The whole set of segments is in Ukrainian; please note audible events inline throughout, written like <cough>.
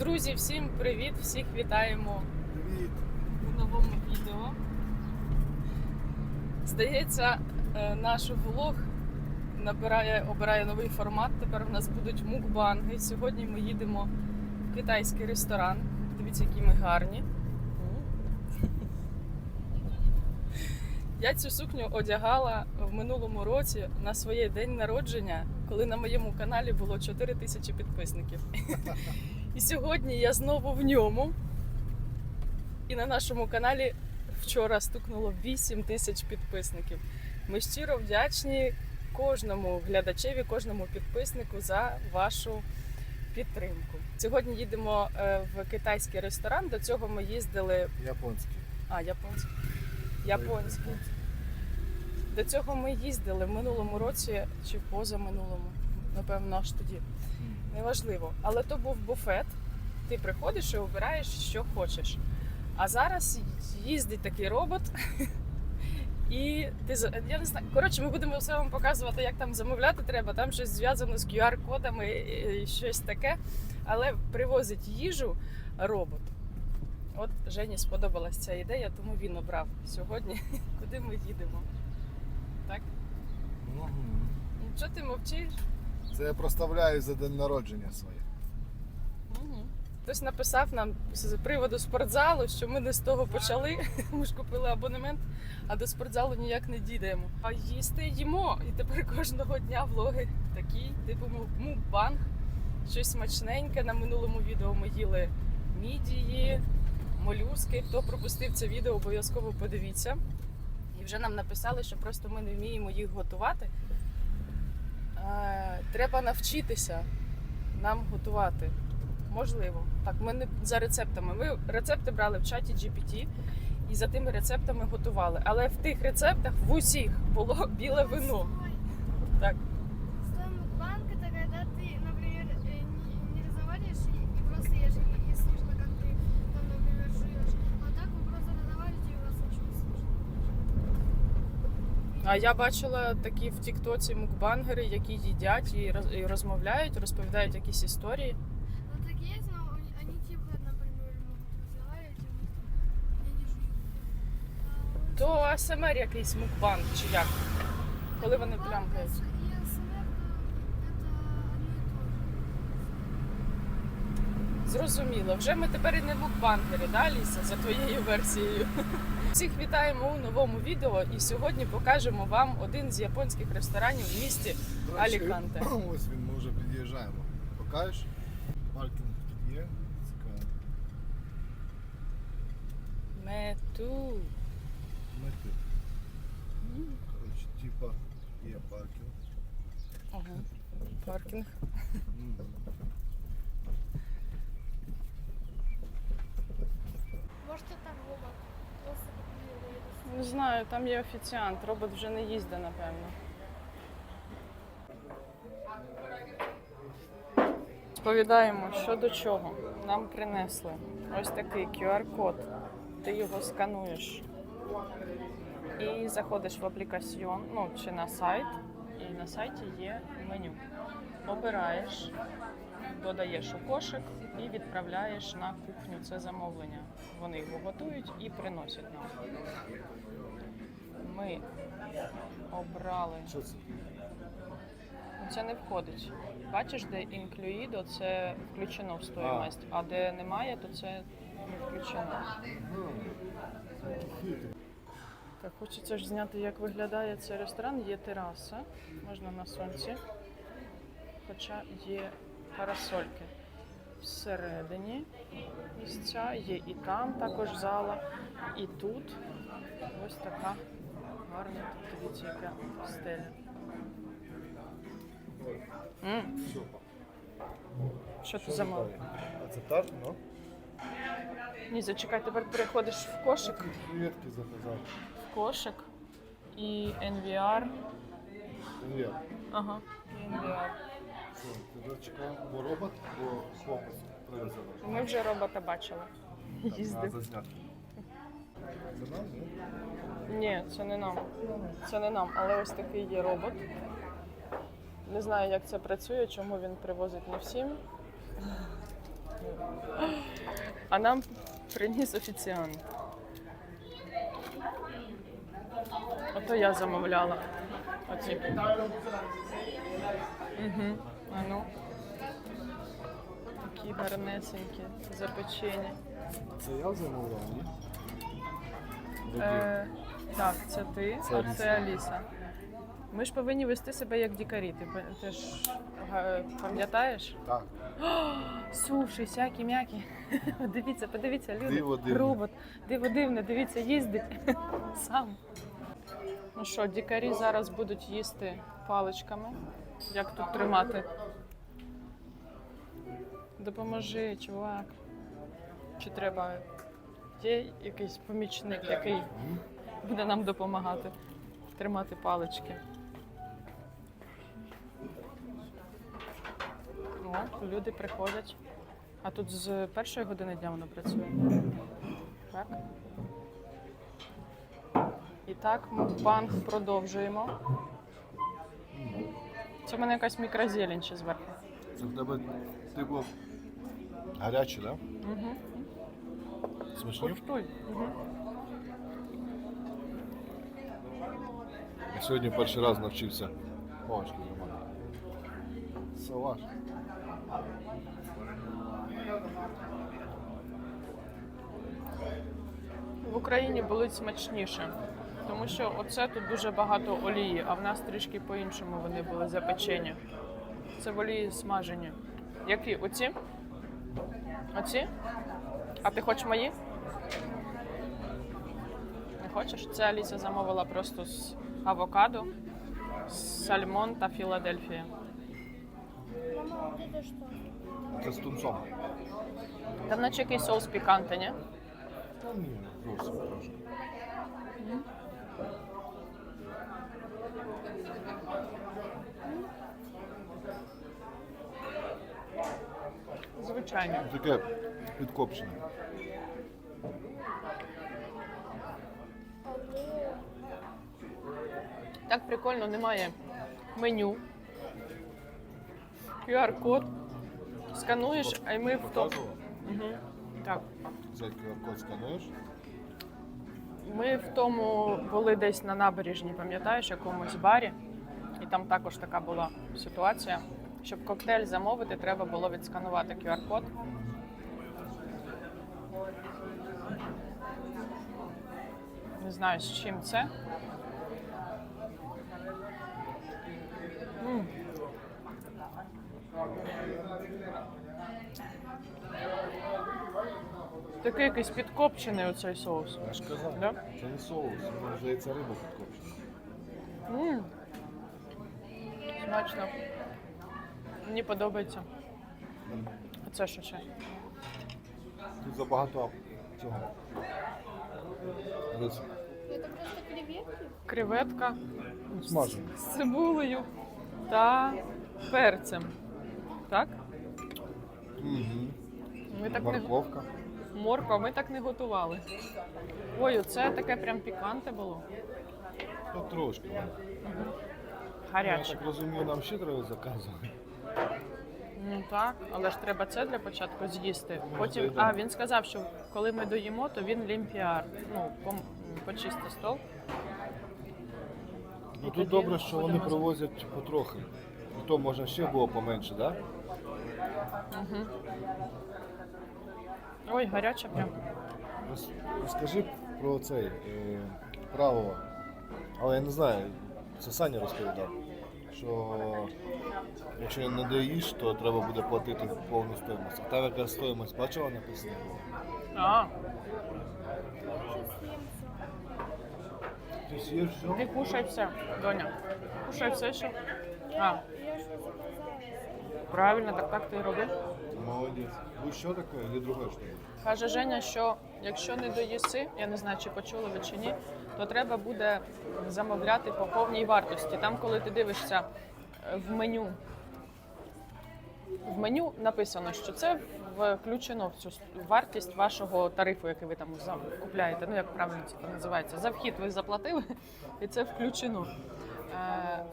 Друзі, всім привіт! Всіх вітаємо Привіт. у новому відео. Здається, е, наш влог набирає, обирає новий формат. Тепер в нас будуть мукбанги. Сьогодні ми їдемо в китайський ресторан. Дивіться, які ми гарні. Я цю сукню одягала в минулому році на своє день народження, коли на моєму каналі було 4 тисячі підписників. І сьогодні я знову в ньому. І на нашому каналі вчора стукнуло 8 тисяч підписників. Ми щиро вдячні кожному глядачеві, кожному підписнику за вашу підтримку. Сьогодні їдемо е, в китайський ресторан. До цього ми їздили. Японський. А, японський. Японський. До цього ми їздили в минулому році чи позаминулому, напевно, аж тоді. Неважливо. Але то був буфет. Ти приходиш і обираєш, що хочеш. А зараз їздить такий робот. <laughs> І ти я не знаю. Коротше, ми будемо все вам показувати, як там замовляти треба. Там щось зв'язано з QR-кодами і щось таке. Але привозить їжу робот. От Жені сподобалась ця ідея, тому він обрав сьогодні, <laughs> куди ми їдемо. Так? Ну, Що ти мовчиш? Це я проставляю за день народження своє. Хтось написав нам з приводу спортзалу, що ми не з того почали. <laughs> Ми ж купили абонемент, а до спортзалу ніяк не дійдемо. А їсти їмо. І тепер кожного дня влоги такі, типу му- мукбанг, щось смачненьке. На минулому відео ми їли мідії, молюски. Хто пропустив це відео, обов'язково подивіться. І вже нам написали, що просто ми не вміємо їх готувати. Е, Треба навчитися нам готувати. Можливо. Так, ми не за рецептами. Ми рецепти брали в чаті GPT і за тими рецептами готували. Але в тих рецептах в усіх було <laughs> біле вино. Так. А я бачила такі в Тіктоці мукбангери, які їдять і роз- і розмовляють, розповідають якісь історії. Ну так есть, но они, они типа, например, могут разговаривать, и вот я не жую. А То АСМР якийсь мукбанг чи як? Коли вони плямкають. Зрозуміло. Вже ми тепер і не мукбангери, да, Ліса, за твоєю версією. <laughs> Всіх вітаємо у новому відео і сьогодні покажемо вам один з японських ресторанів в місті Аліканте. <clears throat> Ось він, ми вже під'їжджаємо. Покажеш? Паркінг тут є. Цікаво. Мету. Ми тут. Коротше, типа є паркінг. Ага. Паркінг. Мгм. Может, это робот. Не знаю, там є офіціант, робот вже не їздить, напевно. Сповідаємо, що до чого. Нам принесли ось такий QR-код. Ти його скануєш і заходиш в аплікаціон, ну чи на сайт, і на сайті є меню. Обираєш, додаєш у кошик і відправляєш на кухню це замовлення. Вони його готують і приносять нам. Ми обрали. Це? Ну, не входить. Бачиш, де інклюїдо, це включено в стоїмость, а де немає, то це не включено. Так, хочеться ж зняти, як виглядає цей ресторан. Є тераса, можна на сонці. Хоча є парасольки. Всередині місця є і там також зала, і тут. Ось така гарна тут дивіться, яка стеля. М, Що? Ти замовив? А це так, ну? Ні, зачекай, тепер переходиш в кошик. Креветки заказав. В кошик і NVR. Ні. Ага. І NVR. Що. Бо робот, бо хлопець привезе. Ми вже робота бачили. Їздив. Це нам? Ні, це не нам. Це не нам, але ось такий є робот. Не знаю, як це працює, чому він привозить не всім. А нам приніс офіціант. Ото я замовляла. Оці. Угу. А ну. Такі гарнесенькі, запечені. Це я замовляв, ні? Е, так, це ти, Це а Аліса. це Аліса. Ми ж повинні вести себе як дікарі. Ти, пе- ти ж га- пам'ятаєш? Так. Суші, всякі м'які. <laughs> Дивіться, подивіться, люди. Диво дивне. Робот. Диво дивне, дивіться, їздить <laughs> сам. Ну що, дікарі зараз будуть їсти паличками. Як тут тримати? Допоможи, чувак. Чи треба? Є якийсь помічник, який буде нам допомагати тримати палички. О, люди приходять. А тут з першої години дня воно працює. Так. І так, ми банк продовжуємо. Це в мене якась мікрозелень ще зверху. Це в тебе типу гаряче, так? Угу. Да? Смачні? Куштуй. Угу. Я сьогодні перший раз навчився палички тримати. Це ваш. В Україні болить смачніше, Тому що оце тут дуже багато олії, а в нас трішки по-іншому вони були запечені. Це в олії смажені. Які? Оці? Оці? А ти хочеш мої? Не хочеш? Це Аліса замовила просто з авокадо, з сальмон та Філадельфія. Мама, вот это что? Це з тунцом. Там наче якийсь соус піканти, ні? Та ні, зовсім трошки. Звичайно. Таке підкопчене. Так прикольно, немає меню. QR-код. Скануєш, а й ми в то. Показував? Угу. Так. Цей QR-код скануєш. Ми в тому були десь на набережні, пам'ятаєш, якомусь барі. І там також така була ситуація. Щоб коктейль замовити, треба було відсканувати QR-код. Не знаю, з чим це. М. Такий якийсь підкопчений оцей соус. Я ж казав, Да? це не соус, мені здається риба підкопчена. М. Смачно. Мені подобається. А це що ще? Тут забагато цього. Рису. Это просто креветки? Креветка з цибулею та перцем. Так? Угу. Ми так не Морковка. морква, ми так не готували. Ой, оце таке прям піканте було. Ну, трошки. Я Гаряче. так розумію, нам ще треба заказувати. Ну так, але ж треба це для початку з'їсти. Потім, а він сказав, що коли ми доїмо, то він лімпіар. Ну, пом- почисти стол. Ну тут добре, що вони привозять потрохи. І то можна ще було поменше, так? Угу. Ой, гаряче прям. Роз- Розкажи про цей е, правило. Але я не знаю, це Саня розповідав, що якщо не доїш, то треба буде платити повну стоїмость. А там яка стоїмость бачила написано? А. Ти з'їш все? ти кушай все, доня. Кушай все, що. А, Я, правильно, так так ти і роби. Молодець. Ви що таке? Или друге що? Каже Женя, що якщо не доїси, я не знаю, чи почули ви чи ні, то треба буде замовляти по повній вартості. Там, коли ти дивишся е, в меню, в меню написано, що це включено в цю вартість вашого тарифу, який ви там купляєте. Ну як правильно це називається. За вхід ви заплатили, і це включено. Е,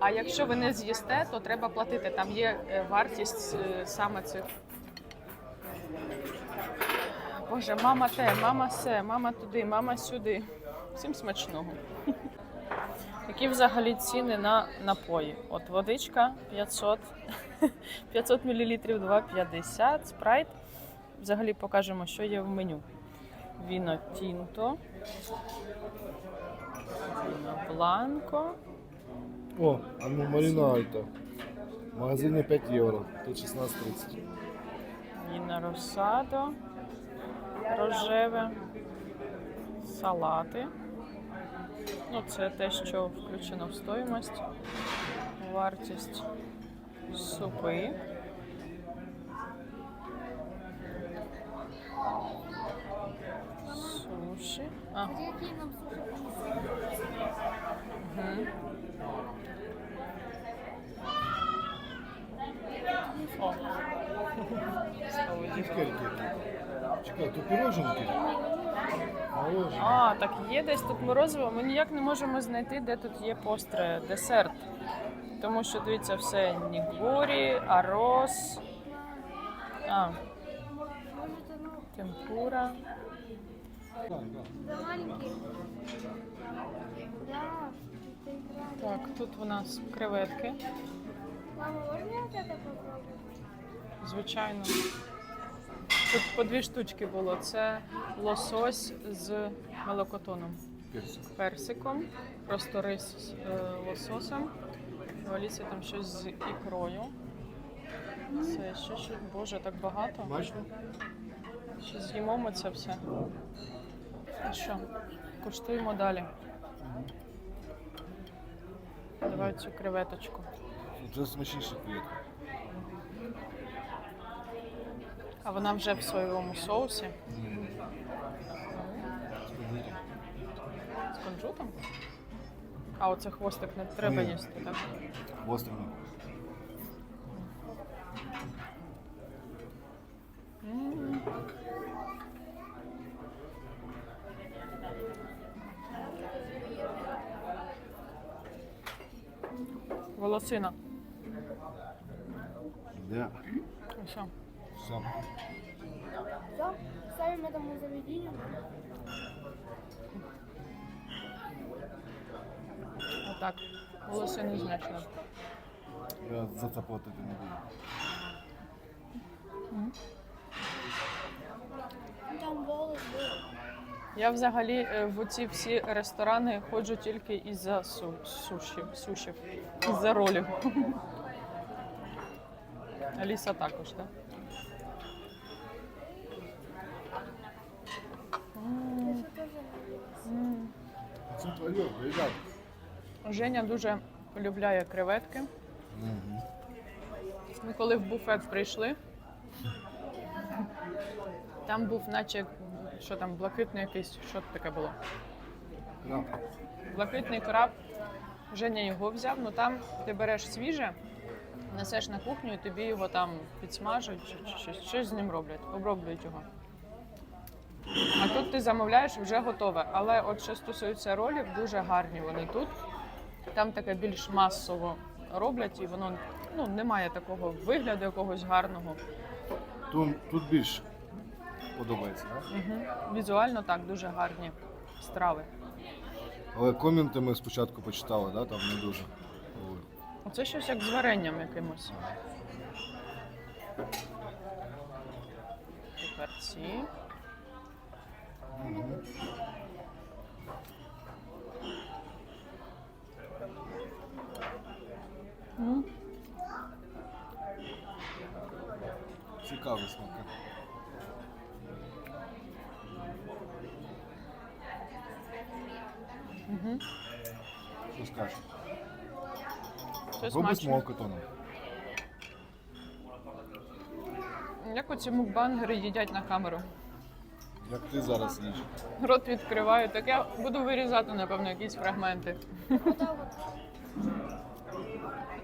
А якщо ви не з'їсте, то треба платити. Там є е, вартість саме цих Боже, мама те, мама се, мама туди, мама сюди. Всім смачного. <laughs> Які взагалі ціни на напої? От водичка 500, 500 мл 2,50, спрайт. Взагалі покажемо, що є в меню. Віно Тінто, віно Бланко, О, а ну Маріна Альта. В магазині 5 євро, тут 16,30. віно Росадо, рожеве, салати. Ну, це те, що включено в стоїмость. Вартість супи. Суші. А, Какие нам суши принесли? Мгм. О. Кіфкельки які. Чекай, тут пироженки? Мороженое. А, так є десь тут морозиво. Ми ніяк не можемо знайти, де тут є постре, десерт. Тому що дивіться, все нігурі, арос, а, темпура. Так, тут у нас креветки, Мама, можно вот это попробовать? звичайно. Тут по дві штучки було. Це лосось з молокотоном. Персик. персиком, просто рис з е, лососем. В Алісі там щось з ікрою. Це ще щось, боже, так багато. Ще з'їмо ми це все. А що? Куштуємо далі. Давай цю креветочку. Це смачніше квітка. А вона вже в соєвому соусі з кунжутом. А оце хвостик не треба Ні. їсти, так? Острими. М. Волосина. Да. Все. Все. Все, ставим этому заведению. Отак. Волосини змішно. Я за це платити не буду. Там волос был. Я взагалі е, в ці всі ресторани ходжу тільки із-за су суші, сушів, із-за ролів. <laughs> Аліса також, так? Це твоє, ребят. Женя дуже полюбляє креветки. Ми коли в буфет прийшли, там був наче що там, блакитний якийсь, що таке було? Блакитний краб. Женя його взяв, ну там ти береш свіже, несеш на кухню і тобі його там підсмажують, чи- чи щось з ним роблять, оброблюють його. А тут ти замовляєш вже готове. Але от що стосується ролів, дуже гарні вони тут. Там таке більш масово роблять, і воно ну, не має такого вигляду якогось гарного. Тут, тут більше подобається, так? Угу. Візуально так, дуже гарні страви. Але коменти ми спочатку почитали, да? там не дуже. були. Оце щось як з варенням якимось. Тепер ці. М, Цікаві смаки. Що скажеш? Це з смачно. Як оці мукбангери їдять на камеру. Як ти зараз їш. Рот відкриваю, так я буду вирізати, напевно, якісь фрагменти.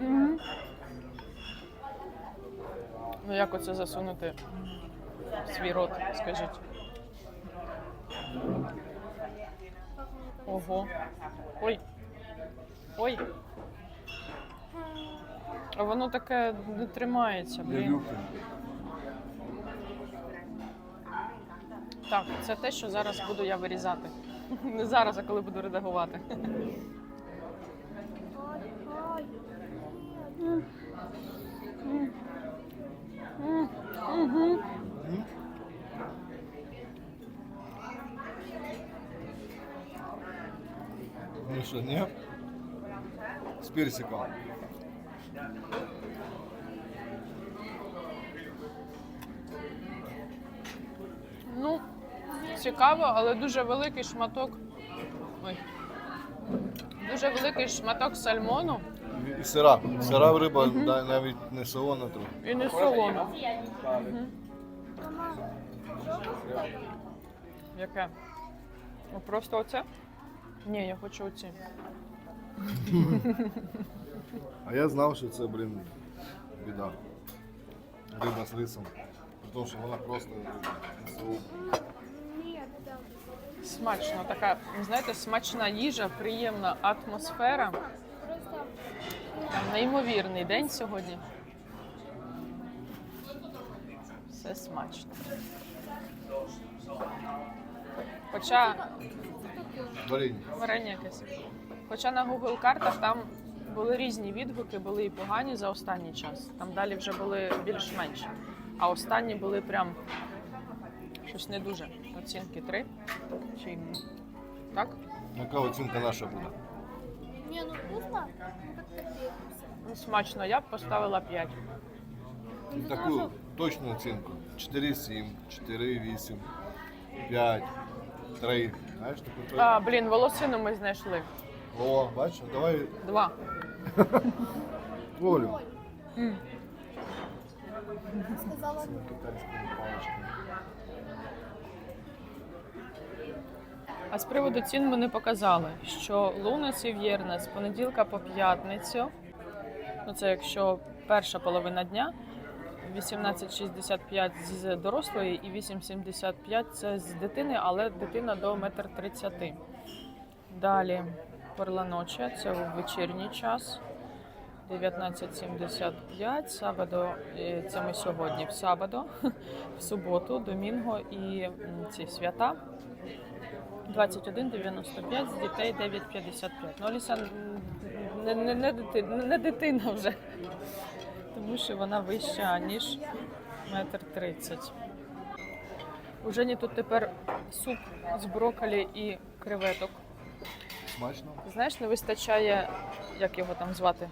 Мгм. Ну як оце засунути в свій рот, скажіть. Ого. Ой. Ой. А воно таке не тримається, Я блін. люблю. Так, це те, що зараз буду я вирізати. Не зараз, а коли буду редагувати. Ну що, ні? З персиком. Цікаво, але дуже великий шматок. Ой. Дуже великий шматок сальмону І- сира. Сира риба да, навіть не солона трохи. і не солоно. Яке? Ну, просто оце? Ні, я хочу оці. А я знав, що це, блін, біда. Риба з рисом. Тому що вона просто не солона. Смачно, така, знаєте, смачна їжа, приємна атмосфера. Неймовірний день сьогодні. Все смачно. Хоча варення якесь. Хоча на Google картах там були різні відгуки, були і погані за останній час. Там далі вже були більш-менш. А останні були прям щось не дуже. Оцінки три. Чи так? Яка оцінка наша буде? не, ну вкусно, ну. Ну, смачно, я б поставила 5. І таку точну оцінку. 4,7, 4,8, 5, 3. Знаєш, таку точну. А, блін, волосину ми знайшли. О, бачиш, давай Два. Олю. М. Сказала, Китайськими паличками. А з приводу цін ми не показали, що Лунас і з понеділка по п'ятницю, ну це якщо перша половина дня, 18,65 з дорослої і 8,75 це з дитини, але дитина до 1,30 м. Далі Перланоча, це у вечірній час. 19.75, сабадо, е, це ми сьогодні в сабадо, <laughs> в суботу, домінго і ці свята. 21,95, з дітей 9,55. Ну, Аліса не, не, не, дитина, не дитина вже, тому що вона вища, ніж метр тридцять. У Жені тут тепер суп з брокколі і креветок. Смачно? Знаєш, не вистачає, як його там звати,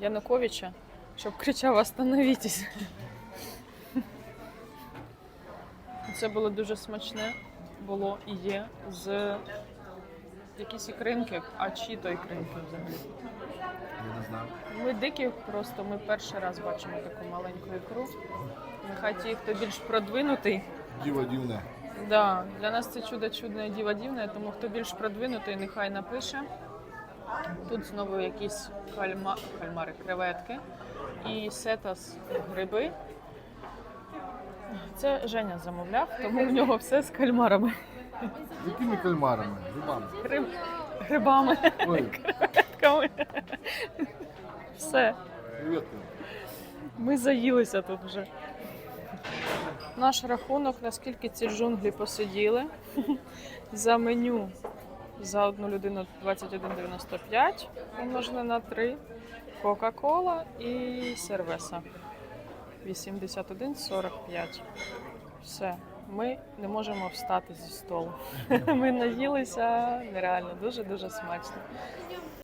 Януковича, щоб кричав «Остановітесь!». <laughs> Це було дуже смачне, було і є з якісь ікринки, а чи то ікринки взагалі. Я не знаю. Ми дикі просто, ми перший раз бачимо таку маленьку ікру. Нехай ті, хто більш продвинутий, Діво дівне. Да, для нас це чудо чудне діва дівне, тому хто більш продвинутий, нехай напише. Тут знову якісь кальма... кальмари, креветки і сетас гриби. Це Женя замовляв, тому в нього все з кальмарами. Якими кальмарами? Зубами. Гриб... Грибами, Ой, креветками. Все. Ми заїлися тут вже. Наш рахунок, наскільки ці джунглі посиділи. За меню за одну людину 21,95 помножене на 3. Кока-кола і сервеса 81,45. Все. Ми не можемо встати зі столу. <laughs> Ми наїлися нереально, дуже-дуже смачно.